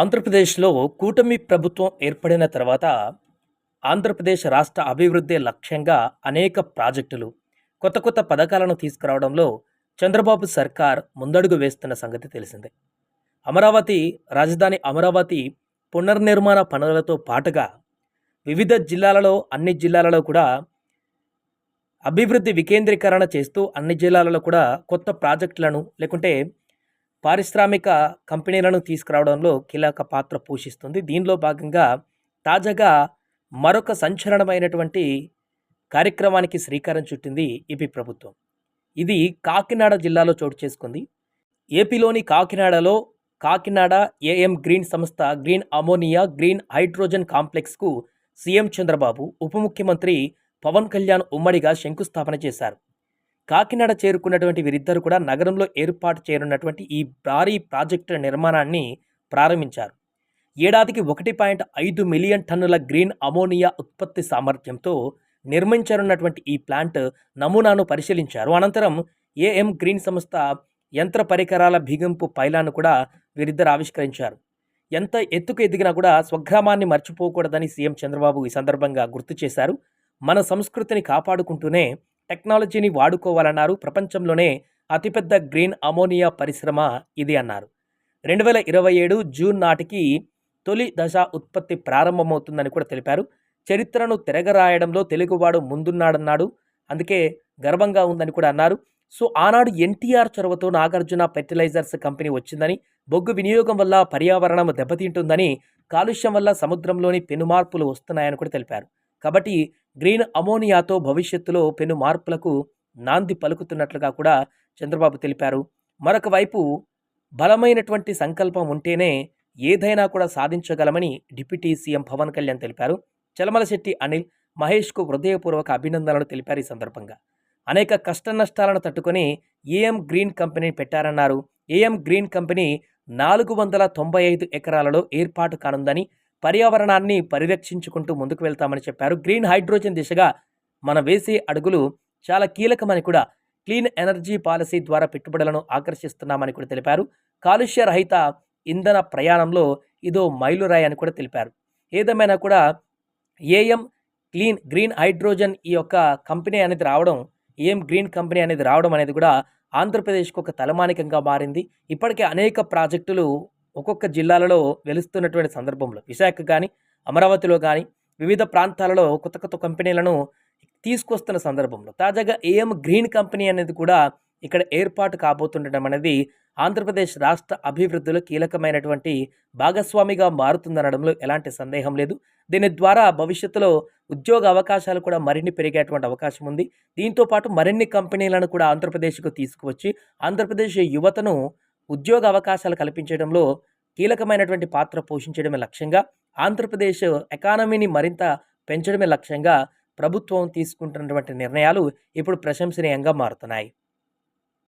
ఆంధ్రప్రదేశ్లో కూటమి ప్రభుత్వం ఏర్పడిన తర్వాత ఆంధ్రప్రదేశ్ రాష్ట్ర అభివృద్ధి లక్ష్యంగా అనేక ప్రాజెక్టులు కొత్త కొత్త పథకాలను తీసుకురావడంలో చంద్రబాబు సర్కార్ ముందడుగు వేస్తున్న సంగతి తెలిసిందే. అమరావతి రాజధాని అమరావతి పునర్నిర్మాణ పనులతో పాటుగా వివిధ జిల్లాలలో అన్ని జిల్లాలలో కూడా అభివృద్ధి వికేంద్రీకరణ చేస్తూ అన్ని జిల్లాలలో కూడా కొత్త ప్రాజెక్టులను లేకుంటే పారిశ్రామిక కంపెనీలను తీసుకురావడంలో కీలక పాత్ర పోషిస్తుంది. దీనిలో భాగంగా తాజాగా మరొక సంచలనమైనటువంటి కార్యక్రమానికి శ్రీకారం చుట్టింది ఏపీ ప్రభుత్వం. ఇది కాకినాడ జిల్లాలో చోటు చేసుకుంది. ఏపీలోని కాకినాడలో కాకినాడ ఏఎం గ్రీన్ సంస్థ గ్రీన్ అమోనియా గ్రీన్ హైడ్రోజన్ కాంప్లెక్స్కు సీఎం చంద్రబాబు ఉప ముఖ్యమంత్రి పవన్ కళ్యాణ్ ఉమ్మడిగా శంకుస్థాపన చేశారు. కాకినాడ చేరుకున్నటువంటి వీరిద్దరు కూడా నగరంలో ఏర్పాటు చేయనున్నటువంటి ఈ భారీ ప్రాజెక్టుల నిర్మాణాన్ని ప్రారంభించారు. ఏడాదికి ఒకటి పాయింట్ ఐదు మిలియన్ టన్నుల గ్రీన్ అమోనియా ఉత్పత్తి సామర్థ్యంతో నిర్మించనున్నటువంటి ఈ ప్లాంట్ నమూనాను పరిశీలించారు. అనంతరం ఏఎం గ్రీన్ సంస్థ యంత్ర పరికరాల బిగింపు పైలాను కూడా వీరిద్దరు ఆవిష్కరించారు. ఎంత ఎత్తుకు ఎదిగినా కూడా స్వగ్రామాన్ని మర్చిపోకూడదని సీఎం చంద్రబాబు ఈ సందర్భంగా గుర్తు చేశారు. మన సంస్కృతిని కాపాడుకుంటూనే టెక్నాలజీని వాడుకోవాలన్నారు. ప్రపంచంలోనే అతిపెద్ద గ్రీన్ అమోనియా పరిశ్రమ ఇది అన్నారు. రెండు వేల ఇరవై ఏడు జూన్ నాటికి తొలి దశ ఉత్పత్తి ప్రారంభమవుతుందని కూడా తెలిపారు. చరిత్రను తిరగరాయడంలో తెలుగువాడు ముందున్నాడన్నాడు. అందుకే గర్వంగా ఉందని కూడా అన్నారు. సో ఆనాడు ఎన్టీఆర్ చొరవతో నాగార్జున ఫెర్టిలైజర్స్ కంపెనీ వచ్చిందని బొగ్గు వినియోగం వల్ల పర్యావరణం దెబ్బతింటుందని కాలుష్యం వల్ల సముద్రంలోని పెనుమార్పులు వస్తున్నాయని కూడా తెలిపారు. కాబట్టి గ్రీన్ అమోనియాతో భవిష్యత్తులో పెను మార్పులకు నాంది పలుకుతున్నట్లుగా కూడా చంద్రబాబు తెలిపారు. మరొక వైపు బలమైనటువంటి సంకల్పం ఉంటేనే ఏదైనా కూడా సాధించగలమని డిప్యూటీ సీఎం పవన్ కళ్యాణ్ తెలిపారు. చలమలశెట్టి అనిల్ మహేష్కు హృదయపూర్వక అభినందనలు తెలిపారు ఈ సందర్భంగా. అనేక కష్ట నష్టాలను తట్టుకొని ఏఎం గ్రీన్ కంపెనీ పెట్టారన్నారు. ఏఎం గ్రీన్ కంపెనీ నాలుగు వందల తొంభై ఐదు ఎకరాలలో ఏర్పాటు కానుందని పర్యావరణాన్ని పరిరక్షించుకుంటూ ముందుకు వెళ్తామని చెప్పారు. గ్రీన్ హైడ్రోజన్ దిశగా మన వేసే అడుగులు చాలా కీలకమని కూడా క్లీన్ ఎనర్జీ పాలసీ ద్వారా పెట్టుబడులను ఆకర్షిస్తున్నామని కూడా తెలిపారు. కాలుష్య రహిత ఇంధన ప్రయాణంలో ఇదో మైలురాయి అని కూడా తెలిపారు. ఏదేమైనా కూడా ఏఎం క్లీన్ గ్రీన్ హైడ్రోజన్ ఈ యొక్క కంపెనీ అనేది రావడం ఏఎం గ్రీన్ కంపెనీ అనేది రావడం అనేది కూడా ఆంధ్రప్రదేశ్కు ఒక తలమానికంగా మారింది. ఇప్పటికే అనేక ప్రాజెక్టులు ఒక్కొక్క జిల్లాలలో వెలుస్తున్నటువంటి సందర్భంలో విశాఖ కానీ అమరావతిలో కానీ వివిధ ప్రాంతాలలో కొత్త కొత్త కంపెనీలను తీసుకొస్తున్న సందర్భంలో తాజాగా ఏఎం గ్రీన్ కంపెనీ అనేది కూడా ఇక్కడ ఏర్పాటు కాబోతుండడం అనేది ఆంధ్రప్రదేశ్ రాష్ట్ర అభివృద్ధిలో కీలకమైనటువంటి భాగస్వామిగా మారుతుందనడంలో ఎలాంటి సందేహం లేదు. దీని ద్వారా భవిష్యత్తులో ఉద్యోగ అవకాశాలు కూడా మరిన్ని పెరిగేటువంటి అవకాశం ఉంది. దీంతో పాటు మరిన్ని కంపెనీలను కూడా ఆంధ్రప్రదేశ్కు తీసుకువచ్చి ఆంధ్రప్రదేశ్ యువతను ఉద్యోగ అవకాశాలు కల్పించడంలో కీలకమైనటువంటి పాత్ర పోషించడమే లక్ష్యంగా ఆంధ్రప్రదేశ్ ఎకానమీని మరింత పెంచడమే లక్ష్యంగా ప్రభుత్వం తీసుకుంటున్నటువంటి నిర్ణయాలు ఇప్పుడు ప్రశంసనీయంగా మారుతున్నాయి.